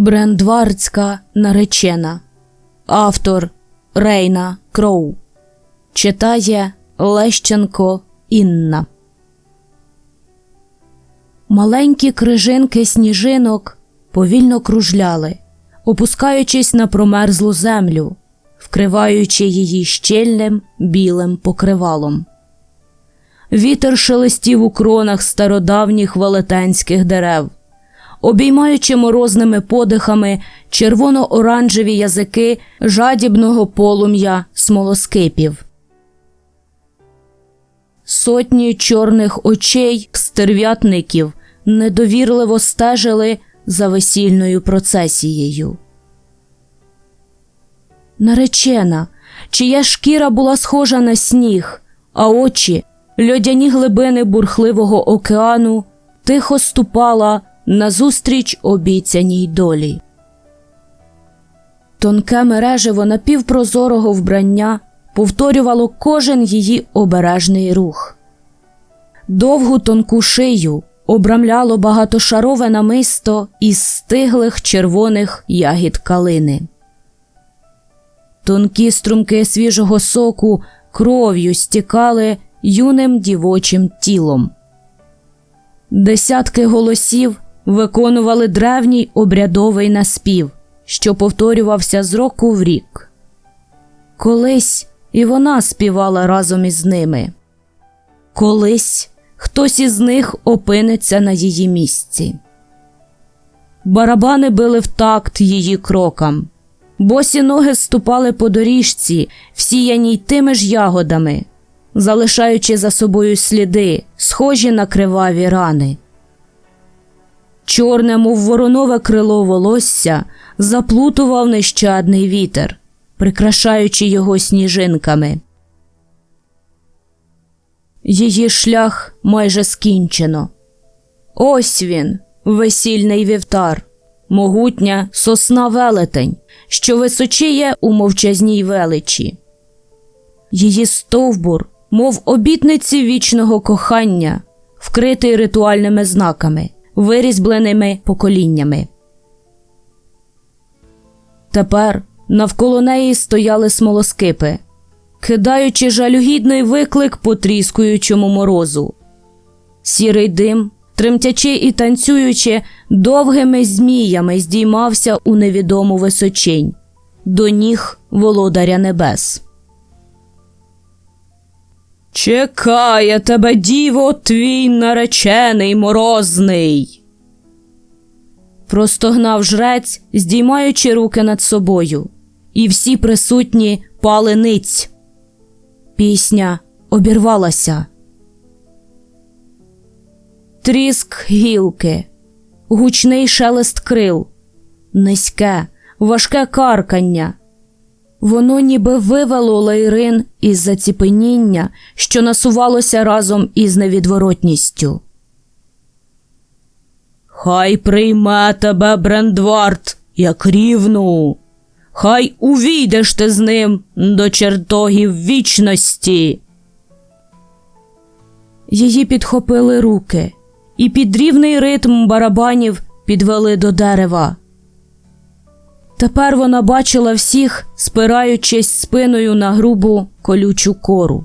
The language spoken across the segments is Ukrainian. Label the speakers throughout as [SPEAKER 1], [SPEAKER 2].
[SPEAKER 1] Брендвардська наречена. Автор Рейна Кроу. Читає Лещенко Інна. Маленькі крижинки сніжинок повільно кружляли, опускаючись на промерзлу землю, вкриваючи її щільним білим покривалом. Вітер шелестів у кронах стародавніх велетенських дерев, обіймаючи морозними подихами червоно-оранжеві язики жадібного полум'я смолоскипів. Сотні чорних очей стерв'ятників недовірливо стежили за весільною процесією. Наречена, чия шкіра була схожа на сніг, а очі, льодяні глибини бурхливого океану, тихо ступала назустріч обіцяній долі. Тонке мережево напівпрозорого вбрання повторювало кожен її обережний рух. Довгу тонку шию обрамляло багатошарове намисто із стиглих червоних ягід калини. Тонкі струмки свіжого соку кров'ю стікали юним дівочим тілом. Десятки голосів виконували древній обрядовий наспів, що повторювався з року в рік. Колись і вона співала разом із ними. Колись хтось із них опиниться на її місці. Барабани били в такт її крокам, босі ноги ступали по доріжці, всіяній тими ж ягодами, залишаючи за собою сліди, схожі на криваві рани. Чорне, мов воронове крило волосся, заплутував нещадний вітер, прикрашаючи його сніжинками. Її шлях майже скінчено. Ось він, весільний вівтар, могутня сосна велетень, що височіє у мовчазній величі. Її стовбур, мов обітниці вічного кохання, вкритий ритуальними знаками, вирізбленими поколіннями. Тепер навколо неї стояли смолоскипи, кидаючи жалюгідний виклик потріскуючому морозу. Сірий дим, тремтячи і танцюючи, довгими зміями здіймався у невідому височинь до ніг володаря небес. Чекає тебе, діво, твій наречений морозний. Простогнав жрець, здіймаючи руки над собою, і всі присутні пали ниць. Пісня обірвалася. Тріск гілки, гучний шелест крил, низьке, важке каркання. Воно ніби вивело лейрин із заціпеніння, що насувалося разом із невідворотністю. Хай прийме тебе Брендвард, як рівну, хай увійдеш ти з ним до чертогів вічності. Її підхопили руки, і під рівний ритм барабанів підвели до дерева. Тепер вона бачила всіх, спираючись спиною на грубу колючу кору.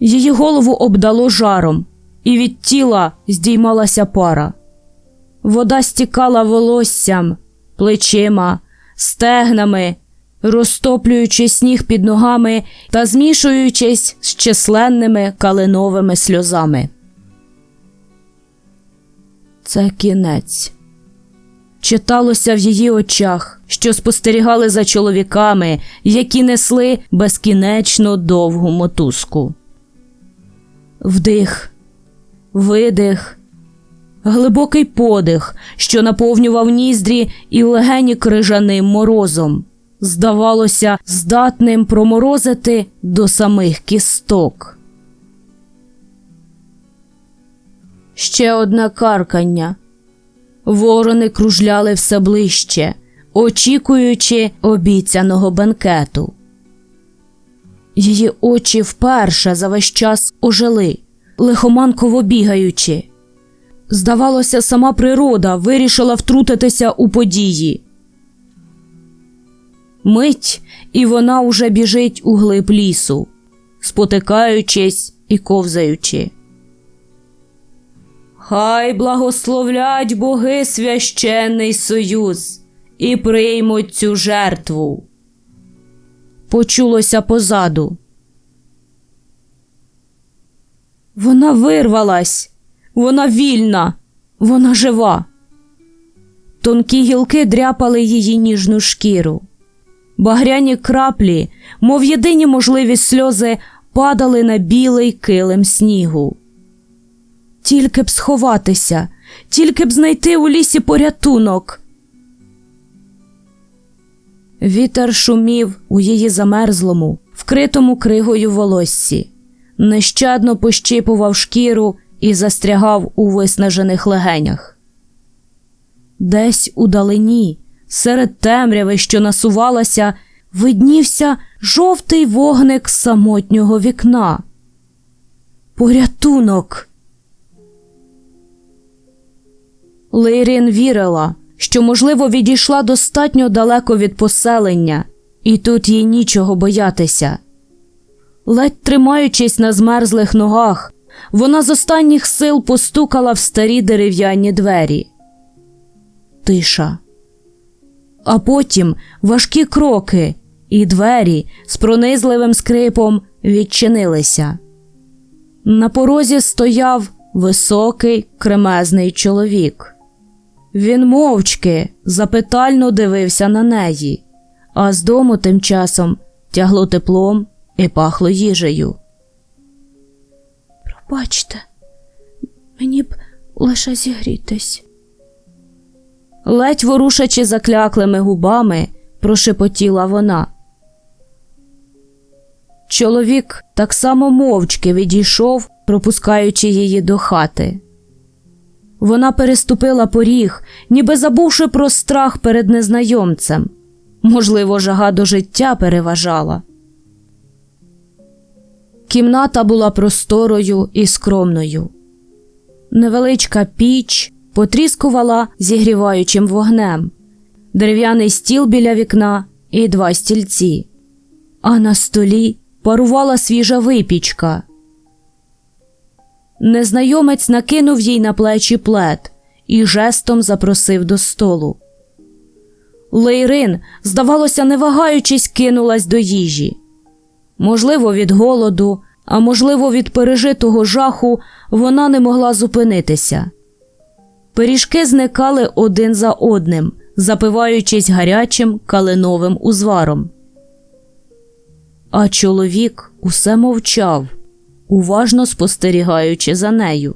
[SPEAKER 1] Її голову обдало жаром, і від тіла здіймалася пара. Вода стікала волоссям, плечима, стегнами, розтоплюючи сніг під ногами та змішуючись з численними калиновими сльозами. Це кінець. Читалося в її очах, що спостерігали за чоловіками, які несли безкінечно довгу мотузку. Вдих, видих, глибокий подих, що наповнював ніздрі і легені крижаним морозом, здавалося, здатним проморозити до самих кісток. Ще одне каркання. Ворони кружляли все ближче, очікуючи обіцяного бенкету. Її очі вперше за весь час ожили, лихоманково бігаючи. Здавалося, сама природа вирішила втрутитися у події. Мить, і вона уже біжить у глиб лісу, спотикаючись і ковзаючи. Хай благословлять боги священний союз і приймуть цю жертву. Почулося позаду. Вона вирвалась, вона вільна, вона жива. Тонкі гілки дряпали її ніжну шкіру. Багряні краплі, мов єдині можливі сльози, падали на білий килим снігу. Тільки б сховатися, тільки б знайти у лісі порятунок. Вітер шумів у її замерзлому, вкритому кригою волоссі, нещадно пощипував шкіру і застрягав у виснажених легенях. Десь у далині, серед темряви, що насувалася, виднівся жовтий вогник самотнього вікна. Порятунок. Лейрін вірила, що, можливо, відійшла достатньо далеко від поселення, і тут їй нічого боятися. Ледь тримаючись на змерзлих ногах, вона з останніх сил постукала в старі дерев'яні двері. Тиша. А потім важкі кроки, і двері з пронизливим скрипом відчинилися. На порозі стояв високий кремезний чоловік. Він мовчки запитально дивився на неї, а з дому тим часом тягло теплом і пахло їжею. Пробачте, мені б лише зігрітись. Ледь ворушачи закляклими губами, прошепотіла вона. Чоловік так само мовчки відійшов, пропускаючи її до хати. Вона переступила поріг, ніби забувши про страх перед незнайомцем. Можливо, жага до життя переважала. Кімната була просторою і скромною. Невеличка піч потріскувала зігріваючим вогнем, дерев'яний стіл біля вікна і два стільці, а на столі парувала свіжа випічка. Незнайомець накинув їй на плечі плед і жестом запросив до столу. Лейрин, здавалося, не вагаючись, кинулась до їжі. Можливо, від голоду, а можливо, від пережитого жаху вона не могла зупинитися. Пиріжки зникали один за одним, запиваючись гарячим калиновим узваром. А чоловік усе мовчав, уважно спостерігаючи за нею.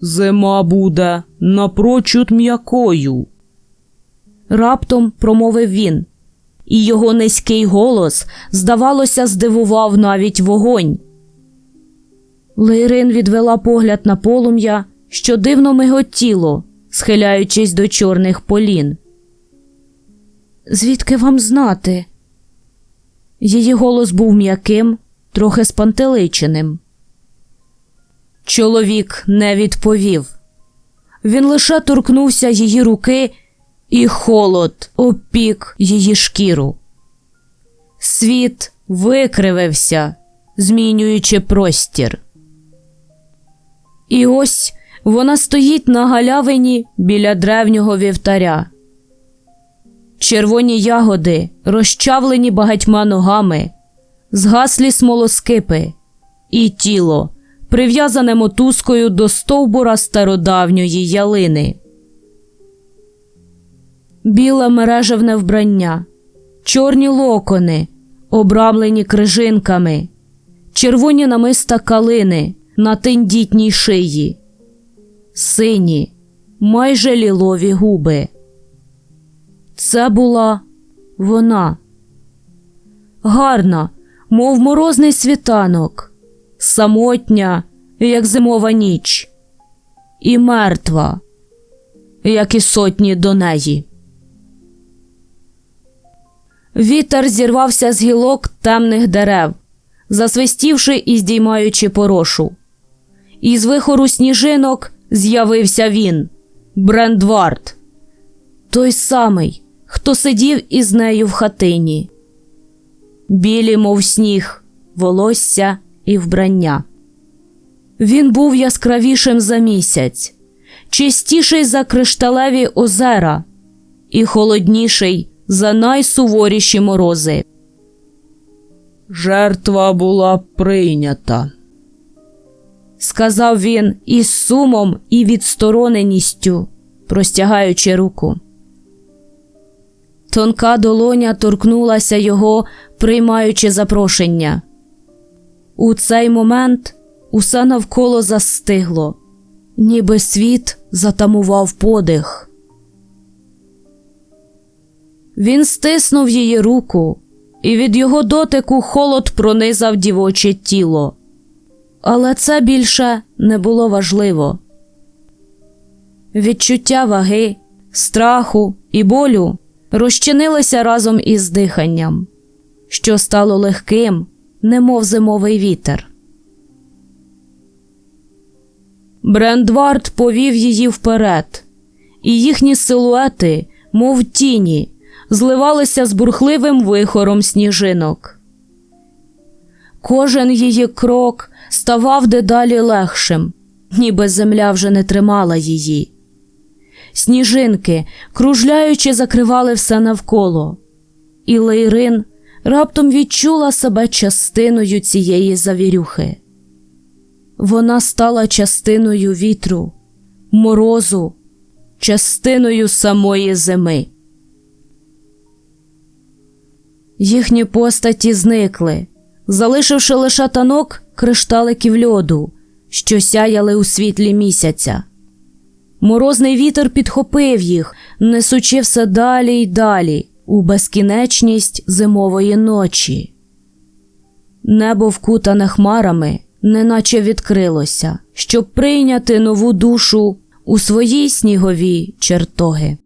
[SPEAKER 2] Зима буде напрочуд м'якою.
[SPEAKER 1] Раптом промовив він, і його низький голос, здавалося, здивував навіть вогонь. Лейрин відвела погляд на полум'я, що дивно миготіло, схиляючись до чорних полін. Звідки вам знати? Її голос був м'яким, трохи спантеличеним. Чоловік не відповів. Він лише торкнувся її руки, і холод опік її шкіру. Світ викривився, змінюючи простір. І ось вона стоїть на галявині біля древнього вівтаря. Червоні ягоди, розчавлені багатьма ногами, згаслі смолоскипи, і тіло, прив'язане мотузкою до стовбура стародавньої ялини. Біле мережевне вбрання, чорні локони, обрамлені крижинками, червоні намиста калини на тендітній шиї, сині, майже лілові губи. Це була вона. Гарна, мов морозний світанок, самотня, як зимова ніч, і мертва, як і сотні до неї. Вітер зірвався з гілок темних дерев, засвистівши і здіймаючи порошу. і з вихору сніжинок з'явився він, Брендвард. Той самий, хто сидів із нею в хатині. Білі, мов сніг, волосся і вбрання. Він був яскравішим за місяць, чистіший за кришталеві озера і холодніший за найсуворіші морози.
[SPEAKER 2] Жертва була прийнята.
[SPEAKER 1] сказав він із сумом і відстороненістю, простягаючи руку. Тонка долоня торкнулася його, приймаючи запрошення. У цей момент усе навколо застигло, ніби світ затамував подих. Він стиснув її руку, і від його дотику холод пронизав дівоче тіло. Але це більше не було важливо. Відчуття ваги, страху і болю розчинилися разом із диханням, що стало легким, немов зимовий вітер. Брендвард повів її вперед, і їхні силуети, мов тіні, зливалися з бурхливим вихором сніжинок. Кожен її крок ставав дедалі легшим, ніби земля вже не тримала її. Сніжинки, кружляючи, закривали все навколо, і Лейрин раптом відчула себе частиною цієї завірюхи. Вона стала частиною вітру, морозу, частиною самої зими. Їхні постаті зникли, залишивши лише танок кришталиків льоду, що сяяли у світлі місяця. Морозний вітер підхопив їх, несучи все далі й далі у безкінечність зимової ночі. Небо вкутане хмарами, неначе відкрилося, щоб прийняти нову душу у своїй снігові чертоги.